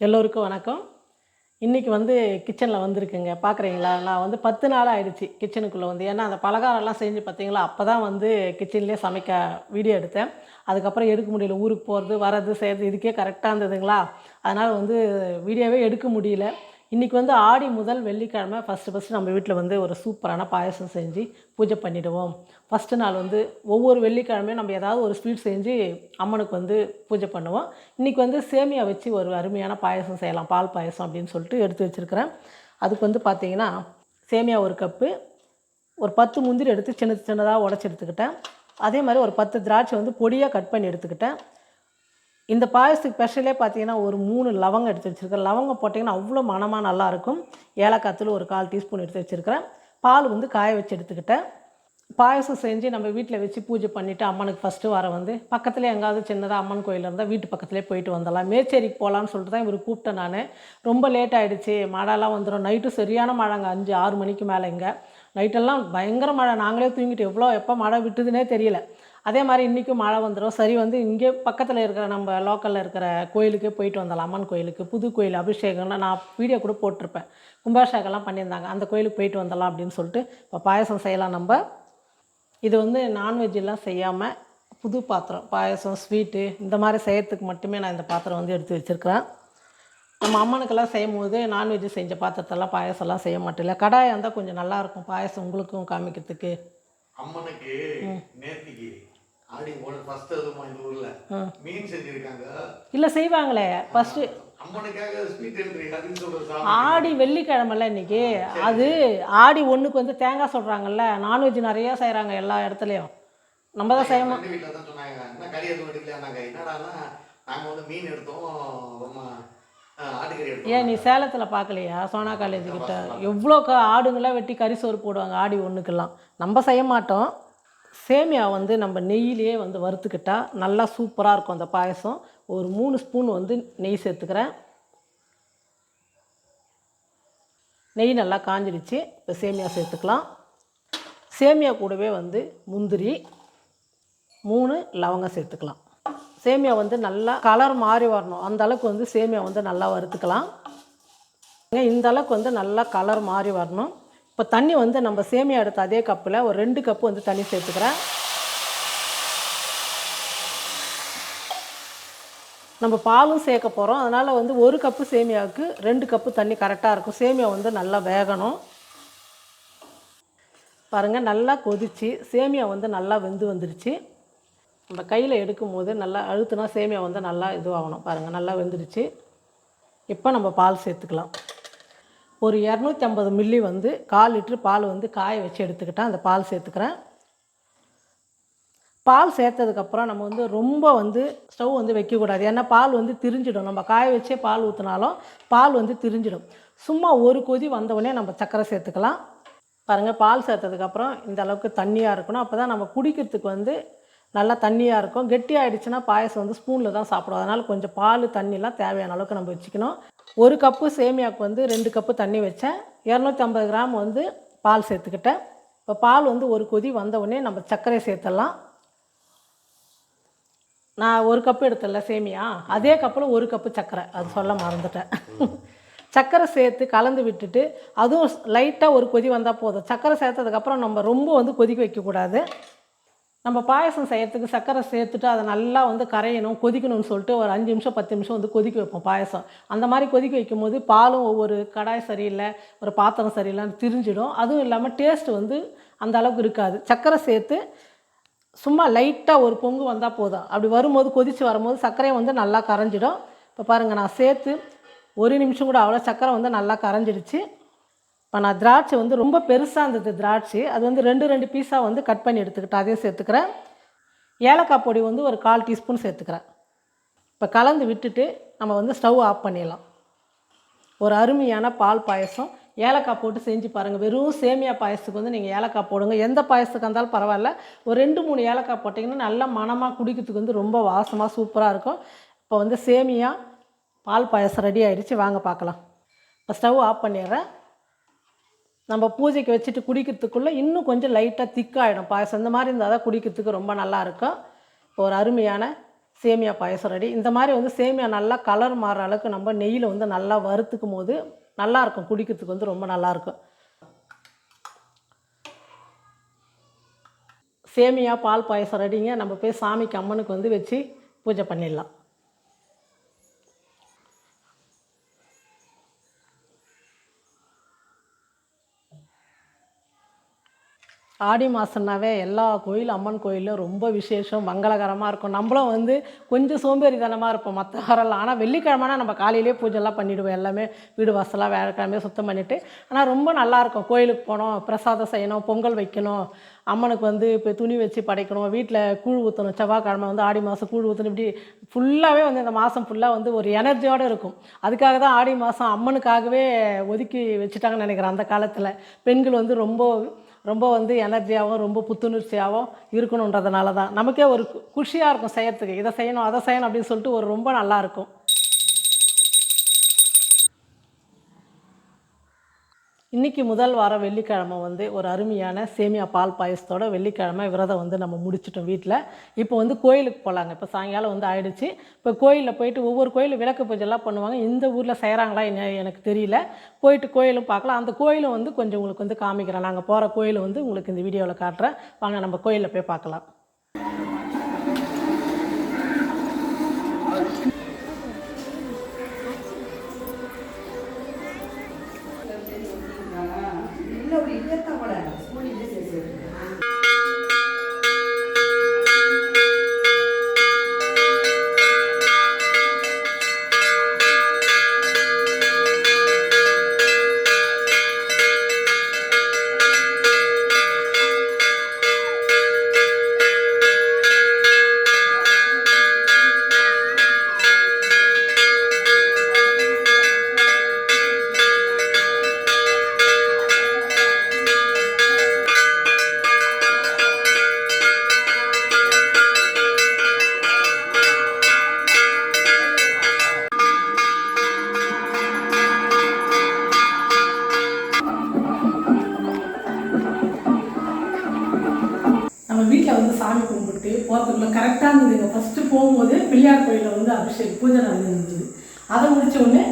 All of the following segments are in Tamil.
எல்லோருக்கும் வணக்கம். இன்றைக்கி வந்து கிச்சனில் வந்திருக்குங்க. பார்க்குறீங்களா நான் வந்து பத்து நாள் ஆகிடுச்சி கிச்சனுக்குள்ளே வந்து. ஏன்னா அந்த பலகாரம்லாம் செஞ்சு பார்த்தீங்களா அப்போ தான் வந்து கிச்சன்லேயே சமைக்க வீடியோ எடுத்தேன். அதுக்கப்புறம் எடுக்க முடியல. ஊருக்கு போகிறது வர்றது செய்கிறது இதுக்கே கரெக்டாக இருந்ததுங்களா? அதனால் வந்து வீடியோவே எடுக்க முடியல. இன்றைக்கி வந்து ஆடி முதல் வெள்ளிக்கிழமை ஃபஸ்ட்டு ஃபஸ்ட்டு நம்ம வீட்டில் வந்து ஒரு சூப்பரான பாயசம் செஞ்சு பூஜை பண்ணிவிடுவோம் ஃபஸ்ட்டு நாள் வந்து ஒவ்வொரு வெள்ளிக்கிழமையும் நம்ம ஏதாவது ஒரு ஸ்வீட் செஞ்சு அம்மனுக்கு வந்து பூஜை பண்ணுவோம். இன்றைக்கி வந்து சேமியா வச்சு ஒரு அருமையான பாயசம் செய்யலாம். பால் பாயசம் அப்படின்னு சொல்லிட்டு எடுத்து வச்சுருக்கிறேன். அதுக்கு வந்து பார்த்திங்கன்னா சேமியா ஒரு கப்பு ஒரு பத்து முந்திரி எடுத்து சின்ன சின்னதாக உடச்சி எடுத்துக்கிட்டேன். அதே மாதிரி ஒரு பத்து திராட்சை வந்து பொடியாக கட் பண்ணி எடுத்துக்கிட்டேன். இந்த பாயசத்துக்கு ஸ்பெஷலே பார்த்தீங்கன்னா ஒரு மூணு லவங்கம் எடுத்து வச்சுருக்கேன். லவங்கம் போட்டிங்கன்னா அவ்வளோ மணமாக நல்லாயிருக்கும். ஏலக்காத்தில் ஒரு கால் டீஸ்பூன் எடுத்து வச்சுருக்கிறேன். பால் வந்து காய வச்சு எடுத்துக்கிட்டேன். பாயசம் செஞ்சு நம்ம வீட்டில் வச்சு பூஜை பண்ணிவிட்டு அம்மனுக்கு ஃபஸ்ட்டு வர வந்து பக்கத்தில் எங்காவது சின்னதாக அம்மன் கோயில் இருந்தால் வீட்டு பக்கத்துலேயே போயிட்டு வந்துடலாம். மேச்சேரிக்கு போகலான்னு சொல்லிட்டு தான் இவர் கூப்பிட்டேன் நான். ரொம்ப லேட் ஆகிடுச்சு மழைலாம் வந்துடும் நைட்டு சரியான மழைங்க. அஞ்சு ஆறு மணிக்கு மேலே இங்கே. நைட்டெல்லாம் பயங்கர மழை. நாங்களே தூங்கிட்டு எவ்வளோ எப்போ மழை விட்டுதுன்னே தெரியல. அதே மாதிரி இன்றைக்கும் மழை வந்துடும் சரி வந்து இங்கே பக்கத்தில் இருக்கிற நம்ம லோக்கலில் இருக்கிற கோயிலுக்கே போயிட்டு வந்தலாம். அம்மன் கோயிலுக்கு புது கோயில் அபிஷேகம்னா நான் வீடியோ கூட போட்டிருப்பேன். கும்பாபிஷேகம்லாம் பண்ணியிருந்தாங்க. அந்த கோயிலுக்கு போயிட்டு வந்துடலாம் அப்படின்னு சொல்லிட்டு இப்போ பாயசம் செய்யலாம் நம்ம. இது வந்து நான்வெஜ்ஜெல்லாம் செய்யாமல் புது பாத்திரம் பாயசம் ஸ்வீட்டு இந்த மாதிரி செய்யறதுக்கு மட்டுமே நான் இந்த பாத்திரம் வந்து எடுத்து வச்சுருக்கிறேன். நம்ம அம்மனுக்கெல்லாம் செய்யும் போது நான்வெஜ் செஞ்ச பாத்திரத்தெல்லாம் பாயசம்லாம் செய்ய மாட்டேல கடாயாக இருந்தால் கொஞ்சம் நல்லாயிருக்கும் பாயசம் உங்களுக்கும் காமிக்கிறதுக்கு. அம்மனுக்கு நேத்திக்கு ஆடி போன ஃபர்ஸ்ட் அதுமா இந்த ஊர்ல? மீன் செஞ்சிருக்காங்க. இல்லை செய்வாங்களே. சொல்றது ஆடி வெள்ளிக்கிழமைல இன்னைக்கு. அது ஆடி ஒன்றுக்கு வந்து தேங்காய் சொல்கிறாங்கல்ல நான்வெஜ் நிறையா செய்கிறாங்க எல்லா இடத்துலையும். நம்ம தான் செய்ய மா- ஃப்ரெண்டு வீட்டில் தான் சொன்னாங்க. என்ன கறி எதுவும் எடுக்கலையா நாங்க? என்னடான்னா நாங்க வந்து மீன் எடுத்தோம் ரொம்ப ஆஹ், ஆட்டுக்கறி எடுத்தோம். ஏன் நீ சேலத்தில் பார்க்கலையா சோனா காலேஜ் கிட்ட. எவ்வளோ ஆடுங்களாம் வெட்டி கறி சோறு போடுவாங்க ஆடி ஒன்றுக்கெல்லாம் நம்ம செய்ய மாட்டோம். சேமியா வந்து நம்ம நெய்யிலேயே வந்து வறுத்துக்கிட்டால் நல்லா சூப்பராக இருக்கும் அந்த பாயசம். ஒரு மூணு ஸ்பூன் வந்து நெய் சேர்த்துக்கிறேன். நெய் நல்லா காஞ்சிடுச்சு. இப்போ சேமியா சேர்த்துக்கலாம். சேமியா கூடவே வந்து முந்திரி மூணு லவங்கம் சேர்த்துக்கலாம். சேமியா வந்து நல்லா கலர் மாறி வரணும். அந்த அளவுக்கு வந்து சேமியா வந்து நல்லா வறுத்துக்கலாம். இந்த அளவுக்கு வந்து நல்லா கலர் மாறி வரணும். இப்போ தண்ணி வந்து நம்ம சேமியா எடுத்த அதே கப்பில் ஒரு ரெண்டு கப்பு வந்து தண்ணி சேர்த்துக்கிறேன். நம்ம பாலும் சேர்க்க போகிறோம் அதனால் வந்து ஒரு கப்பு சேமியாவுக்கு ரெண்டு கப்பு தண்ணி கரெக்டாக இருக்கும். சேமியா வந்து நல்லா வேகணும். பாருங்கள் நல்லா கொதிச்சு சேமியா வந்து நல்லா வெந்து வந்துடுச்சு நம்ம கையில் எடுக்கும் போது நல்லா அழுத்துனா சேமியா வந்து நல்லா இதுவாகணும். பாருங்கள் நல்லா வெந்துடுச்சு இப்போ நம்ம பால் சேர்த்துக்கலாம். ஒரு இரநூத்தி ஐம்பது மில்லி வந்து கால் லிட்ரு பால் வந்து காய வச்சு எடுத்துக்கிட்டேன் அந்த பால் சேர்த்துக்கிறேன். பால் சேர்த்ததுக்கப்புறம் நம்ம வந்து ரொம்ப வந்து ஸ்டவ் வந்து வைக்கக்கூடாது. ஏன்னா பால் வந்து திரிஞ்சிடும். நம்ம காய வச்சே பால் ஊற்றினாலும் பால் வந்து திரிஞ்சிடும். சும்மா ஒரு கொதி வந்தவுடனே நம்ம சர்க்கரை சேர்த்துக்கலாம். பாருங்கள் பால் சேர்த்ததுக்கப்புறம் இந்த அளவுக்கு தண்ணியாக இருக்கணும். அப்போ தான் நம்ம குடிக்கிறதுக்கு வந்து நல்லா தண்ணியாக இருக்கும். கெட்டியாயிடுச்சுன்னா பாயசம் வந்து ஸ்பூனில் தான் சாப்பிடும் அதனால் கொஞ்சம் பால் தண்ணிலாம் தேவையான அளவுக்கு நம்ம வச்சுக்கணும். ஒரு கப்பு சேமியாவுக்கு வந்து ரெண்டு கப்பு தண்ணி வச்சேன். இரநூத்தி ஐம்பது கிராம் வந்து பால் சேர்த்துக்கிட்டேன். இப்போ பால் வந்து ஒரு கொதி வந்த உடனே நம்ம சர்க்கரை சேர்த்துடலாம். நான் ஒரு கப்பு எடுத்தல சேமியா. அதே கப்பில் ஒரு கப்பு சர்க்கரை. அது சொல்ல மறந்துட்டேன். சர்க்கரை சேர்த்து கலந்து விட்டுட்டு அதுவும் லைட்டாக ஒரு கொதி வந்தால் போதும். சர்க்கரை சேர்த்ததுக்கப்புறம் நம்ம ரொம்ப வந்து கொதிக்க வைக்கக்கூடாது. நம்ம பாயசம் செய்கிறதுக்கு சர்க்கரை சேர்த்துட்டு அதை நல்லா வந்து கரையணும் கொதிக்கணும்னு சொல்லிட்டு ஒரு அஞ்சு நிமிஷம் பத்து நிமிஷம் வந்து கொதிக்க வைப்போம் பாயசம். அந்த மாதிரி கொதிக்க வைக்கும் போது பாலும் ஒவ்வொரு கடாய் சரியில்லை ஒரு பாத்திரம் சரியில்லைன்னு திரிஞ்சிடும். அதுவும் இல்லாமல் டேஸ்ட் வந்து அந்த அளவுக்கு இருக்காது. சர்க்கரை சேர்த்து சும்மா லைட்டாக ஒரு பொங்கு வந்தால் போதும். அப்படி வரும்போது கொதித்து வரும்போது சர்க்கரையை வந்து நல்லா கரைஞ்சிடும். இப்போ பாருங்கள் நான் சேர்த்து ஒரு நிமிஷம் கூட அவ்வளோ சர்க்கரை வந்து நல்லா கரைஞ்சிடுச்சு. இப்போ நான் திராட்சை வந்து ரொம்ப பெருசாக இருந்தது திராட்சை. அது வந்து ரெண்டு ரெண்டு பீஸாக வந்து கட் பண்ணி எடுத்துக்கிட்டேன். அதையும் சேர்த்துக்கிறேன். ஏலக்காய் பொடி வந்து ஒரு கால் டீஸ்பூன் சேர்த்துக்கிறேன். இப்போ கலந்து விட்டுட்டு நம்ம வந்து ஸ்டவ் ஆஃப் பண்ணிடலாம். ஒரு அருமையான பால் பாயசம். ஏலக்காய் போட்டு செஞ்சு பாருங்கள் வெறும் சேமியா பாயசத்துக்கு வந்து நீங்கள் ஏலக்காய் போடுங்க. எந்த பாயசத்துக்கு இருந்தாலும் பரவாயில்ல. ஒரு ரெண்டு மூணு ஏலக்காய் போட்டிங்கன்னா நல்லா மணமாக குடிக்கிறதுக்கு வந்து ரொம்ப வாசமாக சூப்பராக இருக்கும். இப்போ வந்து சேமியா பால் பாயசம் ரெடி ஆகிடுச்சி வாங்க பார்க்கலாம் இப்போ ஸ்டவ் ஆஃப் பண்ணிடுறேன். நம்ம பூஜைக்கு வச்சுட்டு குடிக்கிறதுக்குள்ளே இன்னும் கொஞ்சம் லைட்டாக திக்காகிடும் பாயசம் இந்த மாதிரி இருந்தால் தான் குடிக்கிறதுக்கு ரொம்ப நல்லா இருக்கும். இப்போ ஒரு அருமையான சேமியா பாயசம் ரெடி இந்த மாதிரி வந்து சேமியா நல்லா கலர் மாறுற அளவுக்கு நம்ம நெய்யில் வந்து நல்லா வறுத்துக்கும் போது நல்லாயிருக்கும் குடிக்கிறதுக்கு வந்து ரொம்ப நல்லாயிருக்கும் சேமியா பால் பாயசம் ரெடிங்க நம்ம போய் சாமிக்கு அம்மனுக்கு வந்து வச்சு பூஜை பண்ணிடலாம். ஆடி மாதம்னாவே எல்லா கோயில் அம்மன் கோயிலும் ரொம்ப விசேஷம் மங்களகரமாக இருக்கும். நம்மளும் வந்து கொஞ்சம் சோம்பேறித்தனமாக இருப்போம் மற்ற வாரெல்லாம் ஆனால் வெள்ளிக்கிழமைனா நம்ம காலையிலேயே பூஜைலாம் பண்ணிவிடுவோம் எல்லாமே வீடு வாசலாம் வேலைக்கிழமையே சுத்தம் பண்ணிவிட்டு ஆனால் ரொம்ப நல்லாயிருக்கும் கோயிலுக்கு போகணும் பிரசாதம் செய்யணும் பொங்கல் வைக்கணும் அம்மனுக்கு வந்து இப்போ துணி வச்சு படைக்கணும் வீட்டில் கூழ் ஊற்றணும் செவ்வாய்க்கிழமை வந்து ஆடி மாதம் கூழ் ஊற்றணும் இப்படி ஃபுல்லாகவே வந்து இந்த மாதம் ஃபுல்லாக வந்து ஒரு எனர்ஜியோடு இருக்கும். அதுக்காக தான் ஆடி மாதம் அம்மனுக்காகவே ஒதுக்கி வச்சுட்டாங்கன்னு நினைக்கிறேன் அந்த காலத்தில். பெண்கள் வந்து ரொம்ப ரொம்ப வந்து எனர்ஜியாகவும் ரொம்ப புத்துணர்ச்சியாகவும் இருக்கணுன்றதுனால தான் நமக்கே ஒரு கு- குஷியாக இருக்கும் செய்யறதுக்கு. இதை செய்யணும் அதை செய்யணும் அப்படின்னு சொல்லிட்டு ஒரு ரொம்ப நல்லாயிருக்கும் இன்றைக்கி முதல் வாரம் வெள்ளிக்கிழமை வந்து ஒரு அருமையான சேமியா பால் பாயசத்தோட வெள்ளிக்கிழமை விரதம் வந்து நம்ம முடிச்சிட்டோம் வீட்டில் இப்போ வந்து கோயிலுக்கு போகலாங்க இப்போ சாயங்காலம் வந்து ஆயிடுச்சு. இப்போ கோயிலில் போயிட்டு ஒவ்வொரு கோயிலும் விளக்கு பூஜைலாம் பண்ணுவாங்க. இந்த ஊரில் செய்கிறாங்களா என்ன எனக்கு தெரியல. போயிட்டு கோயிலும் பார்க்கலாம். அந்த கோயிலும் வந்து கொஞ்சம் உங்களுக்கு வந்து காமிக்கிறேன். நாங்கள் போகிற கோயிலை வந்து உங்களுக்கு இந்த வீடியோவில் காட்டுறேன். வாங்க நம்ம கோயிலில் போய் பார்க்கலாம். போகிறதுக்குள்ள கரெக்டாக இருந்ததுங்க ஃபஸ்ட்டு போகும்போது பிள்ளையார் கோயிலில் வந்து அபிஷேக் பூஜை நடந்துருந்தது அதை முடித்த உடனே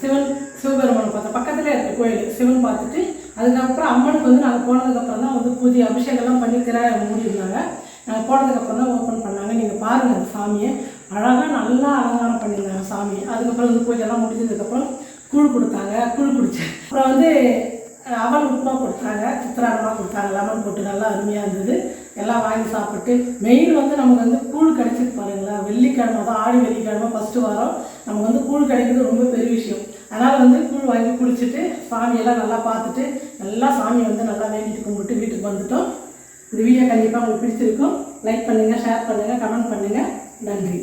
சிவன் சிவபெருமானை பார்த்தோம் பக்கத்தில் இருக்க கோயில் சிவன் பார்த்துட்டு அதுக்கப்புறம் அம்மனுக்கு வந்து நாங்கள் போனதுக்கப்புறம் தான் வந்து பூஜை அபிஷேகம்லாம் பண்ணிக்கிற திற மூடியிருந்தாங்க நாங்கள் போனதுக்கப்புறம் தான் ஓப்பன் பண்ணாங்க. நீங்கள் பாருங்கள் அந்த சாமியை. அழகாக நல்லா அலங்காரம் பண்ணியிருந்தாங்க சாமி. அதுக்கப்புறம் வந்து பூஜைலாம் முடிஞ்சதுக்கப்புறம் கூழ் கொடுத்தாங்க. கூழ் குடித்தேன் அப்புறம் வந்து அவல் உப்புமா கொடுத்தாங்க சித்திராரமாக கொடுத்தாங்க. லெமன் போட்டு நல்லா அருமையாக இருந்தது. எல்லாம் வாங்கி சாப்பிட்டு மெயின் வந்து நமக்கு வந்து கூழ் கிடைச்சிட்டு பாருங்களா வெள்ளிக்கிழமை தான் ஆடி வெள்ளிக்கிழமை ஃபஸ்ட்டு வாரம் நமக்கு வந்து கூழ் கிடைக்கிறது ரொம்ப பெரிய விஷயம். அதனால் வந்து கூழ் வாங்கி குளிச்சுட்டு சாமியெல்லாம் நல்லா பார்த்துட்டு நல்லா சாமியை வந்து நல்லா வேண்டிட்டு கும்பிட்டு வீட்டுக்கு வந்துட்டோம். இந்த வீடியோ கண்டிப்பாக உங்களுக்கு பிடிச்சிருக்கும். லைக் பண்ணுங்கள் ஷேர் பண்ணுங்கள் கமெண்ட் பண்ணுங்கள் நன்றி.